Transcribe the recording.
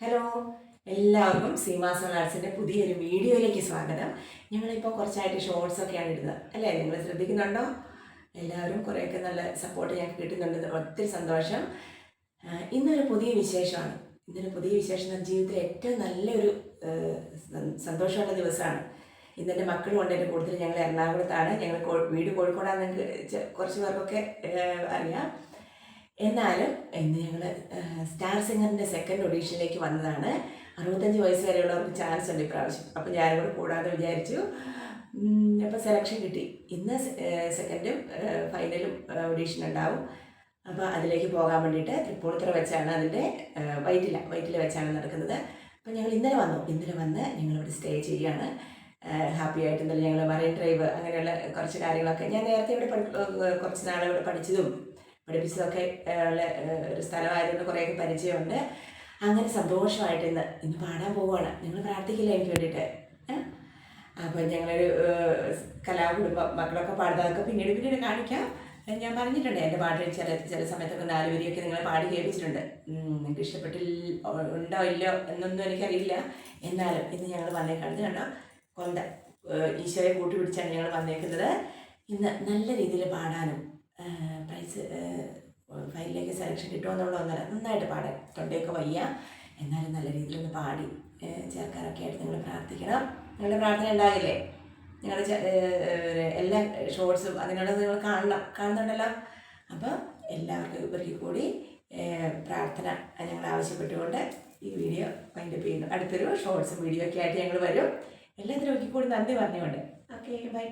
Hello എല്ലാവർക്കും സീമാസോൾ ആർട്സിന്റെ പുതിയൊരു വീഡിയോയിലേക്ക് സ്വാഗതം. ഞങ്ങളിപ്പോൾ കുറച്ചായിട്ട് ഷോർട്സ് ഒക്കെയാണ് ഇടുന്നത്. അല്ലേ? നിങ്ങൾ ശ്രദ്ധിക്കുന്നുണ്ടോ? എല്ലാവരും കുറേയൊക്കെ നല്ല സപ്പോർട്ട് ഞങ്ങൾക്ക് കിട്ടുന്നുണ്ട്. ഒത്തിരി സന്തോഷം. ഇന്നൊരു പുതിയ വിശേഷമാണ്. ഇന്നൊരു പുതിയ വിശേഷം എന്ന് ജീവിതത്തിൽ ഏറ്റവും നല്ലൊരു സന്തോഷമുള്ള ദിവസമാണ്. ഇന്നെന്റെ മക്കളും ഉണ്ട്. എന്റെ കൂടുതൽ ഞങ്ങൾ എറണാകുളത്താണ്. ഞങ്ങൾ വീട് കോഴിക്കോടാണെന്ന് കുറച്ച് പേർക്കൊക്കെ അറിയാം. എന്നാലും ഇന്ന് ഞങ്ങൾ സ്റ്റാർ സിംഗറിന്റെ സെക്കൻഡ് ഒഡീഷനിലേക്ക് വന്നതാണ്. അറുപത്തഞ്ച് വയസ്സ് വരെയുള്ളവർക്ക് ചാൻസ് ഉണ്ട് ഇപ്രാവശ്യം. അപ്പോൾ ഞാനും കൂടെ കൂടാതെ വിചാരിച്ചു അപ്പോൾ സെലക്ഷൻ കിട്ടി. ഇന്ന് സെക്കൻഡും ഫൈനലും ഒഡീഷൻ ഉണ്ടാവും. അപ്പോൾ അതിലേക്ക് പോകാൻ വേണ്ടിയിട്ട് തൃപ്പൂണിത്തുറ വെച്ചാണ് അതിന്റെ വൈറ്റില വൈറ്റില വെച്ചാണ് നടക്കുന്നത്. അപ്പോൾ ഞങ്ങൾ ഇന്നലെ വന്നു. ഇന്നലെ വന്ന് ഞങ്ങളിവിടെ സ്റ്റേ ചെയ്യുകയാണ്. ഹാപ്പി ആയിട്ട് ഇന്നലെ ഞങ്ങൾ മറൈൻ ഡ്രൈവ് അങ്ങനെയുള്ള കുറച്ച് കാര്യങ്ങളൊക്കെ ഞാൻ നേരത്തെ ഇവിടെ കുറച്ച് നാളെ ഇവിടെ പഠിച്ചതും പഠിപ്പിച്ചതൊക്കെ ഉള്ള ഒരു സ്ഥലമായതുകൊണ്ട് കുറേയൊക്കെ പരിചയമുണ്ട്. അങ്ങനെ സന്തോഷമായിട്ട് ഇന്ന് ഇന്ന് പാടാൻ പോവുകയാണ്. നിങ്ങൾ പ്രാർത്ഥിക്കില്ല എനിക്ക് വേണ്ടിയിട്ട്? അപ്പോൾ ഞങ്ങളൊരു കലാകുടുംബം മക്കളൊക്കെ പാടുന്നതൊക്കെ പിന്നീട് പിന്നീട് കാണിക്കാം. ഞാൻ പറഞ്ഞിട്ടുണ്ട് എന്റെ പാട്ട് ചില ചില സമയത്തൊക്കെ നാല് നിങ്ങൾ പാടി കേൾപ്പിച്ചിട്ടുണ്ട്. നിങ്ങൾക്ക് ഇഷ്ടപ്പെട്ടില്ല ഉണ്ടോ ഇല്ലയോ എന്നൊന്നും എനിക്കറിയില്ല. എന്നാലും ഇന്ന് ഞങ്ങൾ വന്നേക്കാണ്. കണ്ടോ? കൊന്ത ഈശോയെ ഈശോയെ കൂട്ടുപിടിച്ചാണ് ഞങ്ങൾ വന്നേക്കുന്നത്. ഇന്ന് നല്ല രീതിയിൽ പാടാനും ഏഹ്, ഫയലിലേക്ക് സെലക്ഷൻ കിട്ടുമെന്നുള്ള ഒന്നല്ല. നന്നായിട്ട് പാടാൻ. തൊണ്ടയൊക്കെ വയ്യ. എന്നാലും നല്ല രീതിയിൽ ഒന്ന് പാടി ചേർക്കാനൊക്കെ ആയിട്ട് നിങ്ങൾ പ്രാർത്ഥിക്കണം. നിങ്ങളുടെ പ്രാർത്ഥന ഉണ്ടാകില്ലേ? നിങ്ങളുടെ എല്ലാ ഷോർട്സും അതിനുള്ള നിങ്ങൾ കാണണം. കാണുന്നുണ്ടല്ലോ? അപ്പോൾ എല്ലാവർക്കും ഇവർക്ക് കൂടി പ്രാർത്ഥന ഞങ്ങൾ ആവശ്യപ്പെട്ടുകൊണ്ട് ഈ വീഡിയോ വൈൻഡപ്പ് ചെയ്യുന്നു. അടുത്തൊരു ഷോർട്സും വീഡിയോ ഒക്കെ ആയിട്ട് ഞങ്ങൾ വരും. എല്ലാത്തിനും ഒരിക്കൽ കൂടി നന്ദി പറഞ്ഞുകൊണ്ട്. Okay bye